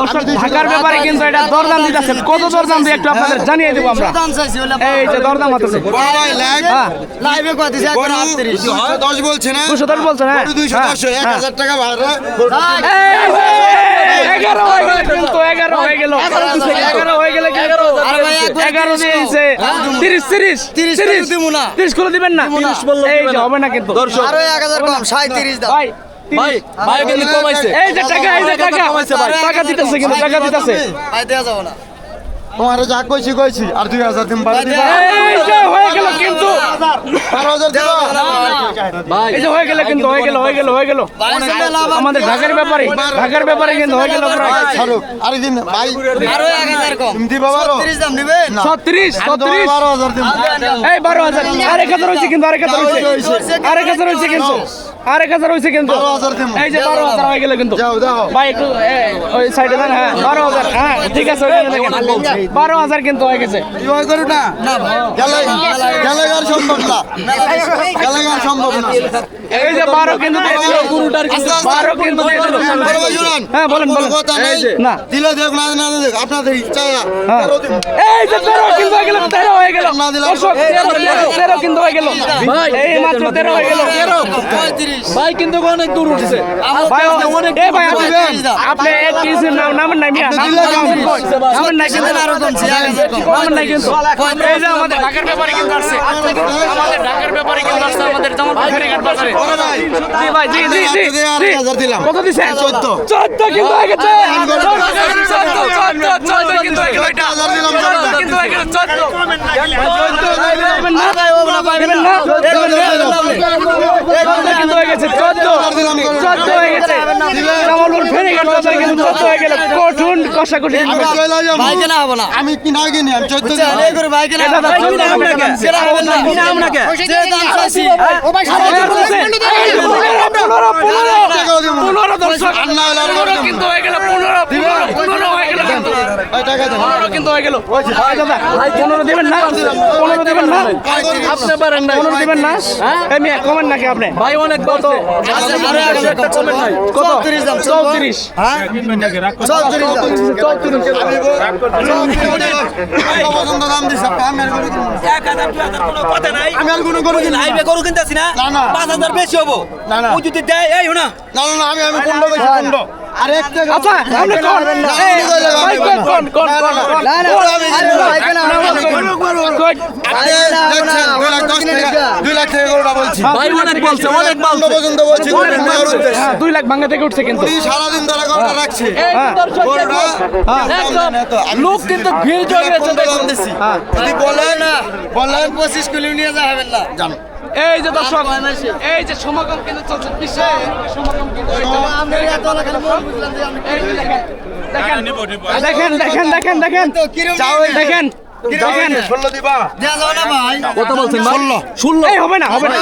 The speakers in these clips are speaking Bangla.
দর্শক ঢাকার ব্যাপারে কিন্তু এটা দরদাম দিতেছে। কত দরদাম দিয়ে একটু আপনাদের জানিয়ে দেবো আমরা। দাম চাইছি হলে এই যে দরদাম হতেছে ভাই লাইভ লাইভে কত দিছে? গরু 38 দুশো দশ বলছে না? দুশো দশ বলছেন গরু দুইশো দশ এক। হাজার টাকা ভাড়া। এগারো হয়ে গেল কিন্তু এগারো হয়ে গেল। এগারো হয়ে গেলে কি আরে ভাই, একবার এগারো তিরিশ দিয়েছে তিরিশ তিরিশ তিরিশ তিরিশ। দিব না। তিরিশ করে দিবেন না। এই হবে না কিন্তু। আরও 1000 কম 37 দাম ভাই ভাই কিন্তু কমাইছে। এই যে টাকা এই যে টাকা টাকা। দিতেছে কিন্তু টাকা দিতেছে। ভাই দেয়া যাবে না। তোমার যা কইছি কইছি আর দুই হাজার দিন বাড়ি দিবা। এই যে হয়ে গেল কিন্তু। বারো হাজার দিবা। এই যে হয়ে গেল কিন্তু হয়ে গেল হয়ে গেল হয়ে গেল ভাই সামনে লাভ আমাদের ঢাকার ব্যাপারে ঢাকার ব্যাপারে কিন্তু হয়ে গেল ছাড়ুক। আর দিন ভাই আরও 1000 কম। তুমি দিবা বারো। 30 দাম নিবেন ছত্রিশ ছত্রিশ। বারো হাজার দিন। এই বারো হাজার। আরেক হাজার হয়েছে কিন্তু আরেক হাজার হয়েছে। আরেক হাজার হয়েছে কিন্তু। আরেক হাজার হয়েছে কিন্তু এই যে বারো হাজার হয়ে গেল কিন্তু ভাই একটু ওই সাইডে দেন হ্যাঁ বারো হাজার হ্যাঁ ঠিক আছে বারো হাজার কিন্তু হয়ে গেছে হয় না আর সম্ভব না। গেলে আর সম্ভব না। এই যে বারো কিন্তু দিয়ে দিল বারো কিন্তু হ্যাঁ বলেন বলেন। না। দিলে দেখ না না দেখ। আপনাদের ইচ্ছা হ্যাঁ। তেরো। এই যে তেরো কিন্তু হয়ে গেল তেরো হয়ে গেল। তেরো, তেরো, তেরো কিন্তু হয়ে গেল। এই মাত্র তেরো হয়ে গেল। 35 ভাই কিন্তু অনেক দূর উঠছে। ভাই এ ভাই আপনি এক পিস নাম নামের নাই মিয়া। দিলে নামের নাই কিন্তু। আরও কমছে 1000 কম নামের নাই কিন্তু। এই যে আমাদের ঢাকার ব্যাপারে কিন্তু আসছে। আমাদের ঢাকার ব্যাপারে কিন্তু আসছে আমাদের যেমন ফেরিঘাট বাজারে জি ভাই জি জি জি দিলাম। কত দিছে চোদ্দ। চোদ্দ কিন্তু হয়ে গেছে চোদ্দ চোদ্দ চোদ্দ কিন্তু হয়ে গেল এটা দিলাম, চোদ্দ চোদ্দ। কিন্তু হয়ে গেল চোদ্দ দেবেন না দেবেন না চোদ্দ কিন্তু হয়ে গেছে চোদ্দ চোদ্দ হয়ে গেছে জামালপুর ফেরিঘাট চোদ্দ হয়ে গেল কঠুন কষাকষি আমি কেনা হবে না আমি কিনা আমি চোদ্দ বুঝছেন দাম চাইছি পনেরো দর্শক পনেরো কিন্তু হয়ে গেল পনেরো পনেরো পনেরো হয়ে গেল কিন্তু। পনেরো কিন্তু হয়ে গেল পনেরো দেবেন না পনেরো দেবেন না আপনি পারেন না পনেরো দেবেন না এমনি কমেন নাকি আপনি ভাই অনেক কত আচ্ছা, আরও 1000 কম চলবে না। কত 34 দাম চলবে। চৌত্রিশ হ্যাঁ 34 দাম চৌত্রিশ টাকা পর্যন্ত দাম দিছে, আমি আর কোনো গরু না না, না। পাঁচ হাজার বেশি হব না, না। যদি দেয় এই না না, না, না, আমি আমি কুন্ড বেশি কুন্ড। আর এক টাকা- আচ্ছা আপনি কোন কোন, কোন, কোন, না, না, আমি দুই লাখ। হ্যাঁ, ভাঙ্গা থেকে উঠছে কিন্তু। সারাদিন ধরে গরুটা রাখছে। হ্যাঁ। আমি লোক কিন্তু ভিড় জমিয়েছে। হ্যাঁ। যদি বলেন বলেন 25 কিলো নিয়ে যা না। জান এই যে দর্শক এই যে সমাগম কিন্তু চলছে বিশ্বে সমাগম মন দেখেন দেখেন দেখেন দেখেন দেখেন ষোলো দিবা ভাই কত বলছেন ষোলো ষোলো এই হবে না হবে না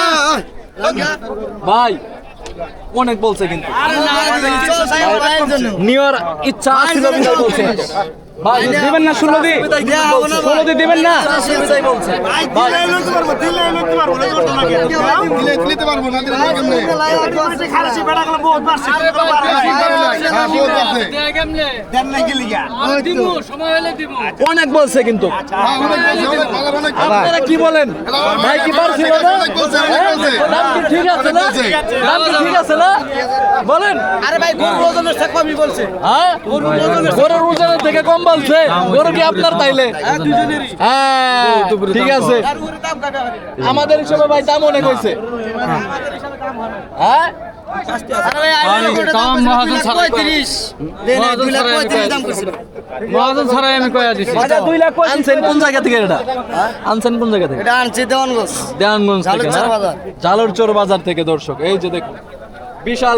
ভাই অনেক বলছে কিন্তু নেওয়ার ইচ্ছা ছিল বলছে দিবেন না ষোলো দি ষোলো দি দিবেন না? অনেক বলছে কিন্তু। অনেক ভালো। আপনারা কি বলেন? ভাই কি পারছিল না ঠিক আছে না? দাম কি ঠিক আছে না? বলেন। আরে ভাই গরু ওজনের চেয়ে কমই বলছে। হ্যাঁ? গরুর ওজনের থেকে কম বলছে। গরু কি আপনার তাইলে? হ্যাঁ ঠিক আছে। আমাদের হিসেবে ভাই দাম অনেক হয়েছে। হ্যাঁ? মহাজন 35 দেন 2 লাখ 35 দাম করছিল মহাজন ছাড়াই আমি কয়া দিছি। আচ্ছা দুই লাখ আনছেন কোন জায়গা থেকে এটা? আনছেন কোন জায়গা থেকে? এটা আনছি দেওয়ানগঞ্জ। থেকে বাজার। বাজার থেকে দর্শক। এই যে দেখুন বিশাল